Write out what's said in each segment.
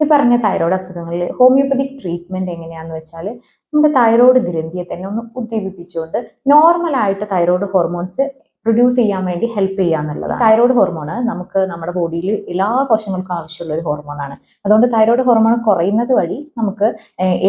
ഈ പറഞ്ഞ thyroid അസുഖങ്ങളിൽ homoeopathic treatment എങ്ങനെയാന്ന് വെച്ചാൽ നമ്മുടെ തൈറോയ്ഡ് ഗ്രന്ഥിയെ തന്നെ ഒന്ന് ഉദ്ദീപിപ്പിച്ചുകൊണ്ട് നോർമലായിട്ട് തൈറോയ്ഡ് ഹോർമോൺസ് പ്രൊഡ്യൂസ് ചെയ്യാൻ വേണ്ടി ഹെൽപ്പ് ചെയ്യുക എന്നുള്ളതാണ്. തൈറോയ്ഡ് ഹോർമോൺ നമുക്ക് നമ്മുടെ ബോഡിയിൽ എല്ലാ കോശങ്ങൾക്കും ആവശ്യമുള്ള ഒരു ഹോർമോണാണ് അതുകൊണ്ട് തൈറോയ്ഡ് ഹോർമോൺ കുറയുന്നത് വഴി നമുക്ക്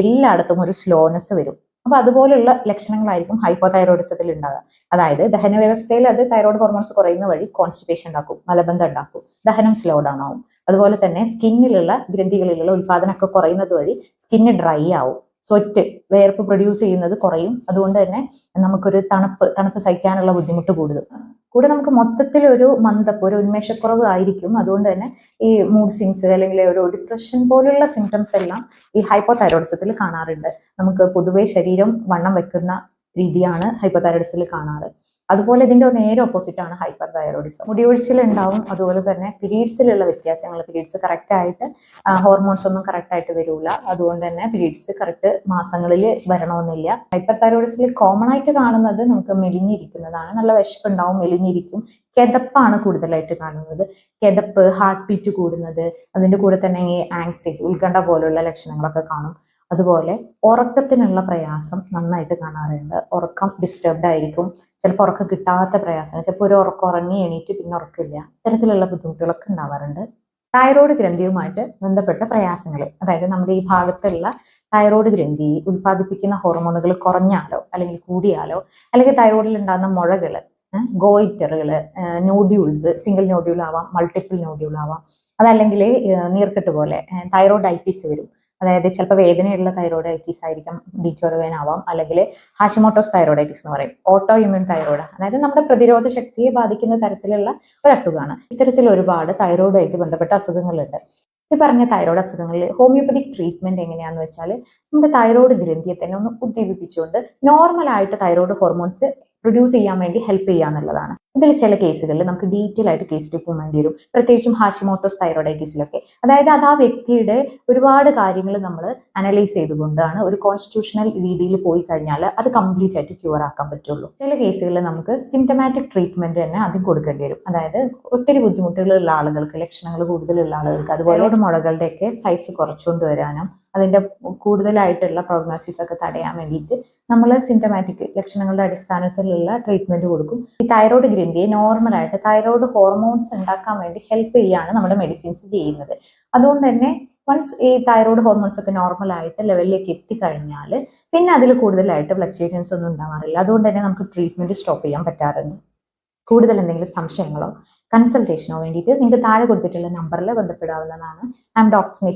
എല്ലായിടത്തും ഒരു സ്ലോനെസ് വരും. അപ്പൊ അതുപോലുള്ള ലക്ഷണങ്ങളായിരിക്കും ഹൈപ്പോ തൈറോയിഡിസത്തിൽ ഉണ്ടാകുക അതായത് ദഹന വ്യവസ്ഥയിൽ അത് തൈറോയ്ഡ് ഹോർമോൺസ് കുറയുന്ന വഴി കോൺസ്റ്റിപ്പേഷൻ ഉണ്ടാക്കും മലബന്ധം ഉണ്ടാക്കും ദഹനം സ്ലോ ഡൗൺ ആവും. അതുപോലെ തന്നെ സ്കിന്നിലുള്ള ഗ്രന്ഥികളിലുള്ള ഉൽപാദനമൊക്കെ കുറയുന്നത് വഴി സ്കിന്ന് ഡ്രൈ ആവും. സ്വറ്റ് വേർപ്പ് പ്രൊഡ്യൂസ് ചെയ്യുന്നത് കുറയും. അതുകൊണ്ട് തന്നെ നമുക്കൊരു തണുപ്പ് തണുപ്പ് സഹിക്കാനുള്ള ബുദ്ധിമുട്ട് കൂടുതൽ കൂടെ നമുക്ക് മൊത്തത്തിൽ ഒരു മന്ദപ്പ് ഒരു ഉന്മേഷക്കുറവ് ആയിരിക്കും. അതുകൊണ്ട് തന്നെ ഈ മൂഡ് സിങ്സ് അല്ലെങ്കിൽ ഒരു ഡിപ്രഷൻ പോലുള്ള സിംറ്റംസ് എല്ലാം ഈ ഹൈപ്പോ കാണാറുണ്ട്. നമുക്ക് പൊതുവെ ശരീരം വണ്ണം വെക്കുന്ന രീതിയാണ് ഹൈപ്പോതൈറോയിഡിസിൽ കാണാറ്. അതുപോലെ ഇതിന്റെ നേരെ ഓപ്പോസിറ്റ് ആണ് ഹൈപ്പർ തൈറോയിഡിസം മുടിയൊഴിച്ചിൽ ഉണ്ടാവും അതുപോലെ തന്നെ പീരീഡ്സിലുള്ള വ്യത്യാസങ്ങൾ പീരീഡ്സ് കറക്റ്റ് ആയിട്ട് ഹോർമോൺസ് ഒന്നും കറക്റ്റ് ആയിട്ട് വരില്ല അതുകൊണ്ട് തന്നെ പീരീഡ്സ് കറക്റ്റ് മാസങ്ങളിൽ വരണമെന്നില്ല. ഹൈപ്പർ തൈറോയിഡിസിൽ കോമൺ ആയിട്ട് കാണുന്നത് നമുക്ക് മെലിഞ്ഞിരിക്കുന്നതാണ്. നല്ല വിശപ്പുണ്ടാവും മെലിഞ്ഞിരിക്കും. കിതപ്പാണ് കൂടുതലായിട്ട് കാണുന്നത്. കിതപ്പ് ഹാർട്ട് ബീറ്റ് കൂടുന്നത് അതിന്റെ കൂടെ തന്നെ ഈ ആങ്സൈറ്റി ഉത്കണ്ഠ പോലുള്ള ലക്ഷണങ്ങളൊക്കെ കാണും. അതുപോലെ ഉറക്കത്തിനുള്ള പ്രയാസം നന്നായിട്ട് കാണാറുണ്ട്. ഉറക്കം ഡിസ്റ്റർബ്ഡ് ആയിരിക്കും. ചിലപ്പോൾ ഉറക്കം കിട്ടാത്ത പ്രയാസം ചിലപ്പോൾ ഒരു ഉറക്കം ഉറങ്ങി എണീറ്റ് പിന്നെ ഉറക്കില്ല. ഇത്തരത്തിലുള്ള ബുദ്ധിമുട്ടുകളൊക്കെ ഉണ്ടാവാറുണ്ട്. തൈറോയ്ഡ് ഗ്രന്ഥിയുമായിട്ട് ബന്ധപ്പെട്ട പ്രയാസങ്ങൾ. അതായത് നമ്മുടെ ഈ ഭാഗത്തുള്ള തൈറോയ്ഡ് ഗ്രന്ഥി ഉൽപ്പാദിപ്പിക്കുന്ന ഹോർമോണുകൾ കുറഞ്ഞാലോ അല്ലെങ്കിൽ കൂടിയാലോ അല്ലെങ്കിൽ തൈറോയിഡിൽ ഉണ്ടാകുന്ന മുഴകൾ ഗോയിറ്ററുകൾ നോഡ്യൂൾസ് സിംഗിൾ നോഡ്യൂൾ ആവാം മൾട്ടിപ്പിൾ നോഡ്യൂൾ ആവാം. അതല്ലെങ്കിൽ നീർക്കെട്ട് പോലെ തൈറോയിഡൈറ്റിസ് വരും. അതായത് ചിലപ്പോൾ വേദനയുള്ള തൈറോയിഡൈറ്റിസ് ആയിരിക്കും ഡിക്യോറവേൻ ആവാം. അല്ലെങ്കിൽ ഹാഷിമോട്ടോസ് തൈറോയിഡൈറ്റിസ് എന്ന് പറയും. ഓട്ടോ ഇമ്യൂൺ തൈറോയിഡ് അതായത് നമ്മുടെ പ്രതിരോധ ശക്തിയെ ബാധിക്കുന്ന തരത്തിലുള്ള ഒരു അസുഖമാണ്. ഇത്തരത്തിൽ ഒരുപാട് തൈറോയിഡുമായിട്ട് ബന്ധപ്പെട്ട അസുഖങ്ങളുണ്ട്. ഈ പറഞ്ഞ തൈറോയ്ഡ് അസുഖങ്ങളിൽ ഹോമിയോപ്പതിക് ട്രീറ്റ്മെന്റ് എങ്ങനെയാന്ന് വെച്ചാൽ നമ്മുടെ തൈറോയ്ഡ് ഗ്രന്ഥിയെ തന്നെ ഒന്ന് ഉദ്ദീപിപ്പിച്ചുകൊണ്ട് നോർമലായിട്ട് തൈറോയ്ഡ് ഹോർമോൺസ് പ്രൊഡ്യൂസ് ചെയ്യാൻ വേണ്ടി ഹെൽപ്പ് ചെയ്യുക എന്നുള്ളതാണ്. ഇതിൽ ചില കേസുകളിൽ നമുക്ക് ഡീറ്റെയിൽ ആയിട്ട് കേസ് എടുക്കാൻ വേണ്ടി വരും. പ്രത്യേകിച്ചും ഹാഷിമോട്ടോസ് തൈറോയിഡൈറ്റിസിലൊക്കെ അതായത് അത് ആ വ്യക്തിയുടെ ഒരുപാട് കാര്യങ്ങൾ നമ്മൾ അനലൈസ് ചെയ്തുകൊണ്ടാണ് ഒരു കോൺസ്റ്റിറ്റ്യൂഷണൽ രീതിയിൽ പോയി കഴിഞ്ഞാൽ അത് കംപ്ലീറ്റ് ആയിട്ട് ക്യൂർ ആക്കാൻ പറ്റുള്ളൂ. ചില കേസുകളിൽ നമുക്ക് സിംറ്റമാറ്റിക് ട്രീറ്റ്മെന്റ് തന്നെ ആദ്യം കൊടുക്കേണ്ടി വരും. അതായത് ഒത്തിരി ബുദ്ധിമുട്ടുകളുള്ള ആളുകൾക്ക് ലക്ഷണങ്ങൾ കൂടുതലുള്ള ആളുകൾക്ക് അതുപോലെ മുളകളുടെയൊക്കെ സൈസ് കുറച്ചുകൊണ്ട് വരാനും അതിന്റെ കൂടുതലായിട്ടുള്ള പ്രോഗ്നോസിസ് ഒക്കെ തടയാൻ വേണ്ടിയിട്ട് നമ്മൾ സിംറ്റമാറ്റിക് ലക്ഷണങ്ങളുടെ അടിസ്ഥാനത്തിലുള്ള ട്രീറ്റ്മെന്റ് കൊടുക്കും. ഈ തൈറോയ്ഡ് ഗ്രന്ഥിയെ നോർമലായിട്ട് തൈറോയ്ഡ് ഹോർമോൺസ് ഉണ്ടാക്കാൻ വേണ്ടി ഹെൽപ്പ് ചെയ്യാണ് നമ്മുടെ മെഡിസിൻസ് ചെയ്യുന്നത്. അതുകൊണ്ട് തന്നെ വൺസ് ഈ തൈറോയ്ഡ് ഹോർമോൺസ് ഒക്കെ നോർമൽ ആയിട്ട് ലെവലിലേക്ക് എത്തിക്കഴിഞ്ഞാൽ പിന്നെ അതിൽ കൂടുതലായിട്ട് ഫ്ലക്ച്വേഷൻസ് ഒന്നും ഉണ്ടാവാറില്ല. അതുകൊണ്ട് തന്നെ നമുക്ക് ട്രീറ്റ്മെന്റ് സ്റ്റോപ്പ് ചെയ്യാൻ പറ്റാറുണ്ട്. കൂടുതൽ എന്തെങ്കിലും സംശയങ്ങളോ കൺസൾട്ടേഷനോ വേണ്ടിയിട്ട് നിങ്ങൾക്ക് താഴെ കൊടുത്തിട്ടുള്ള നമ്പറിൽ ബന്ധപ്പെടാവുന്നതാണ്. I M doctor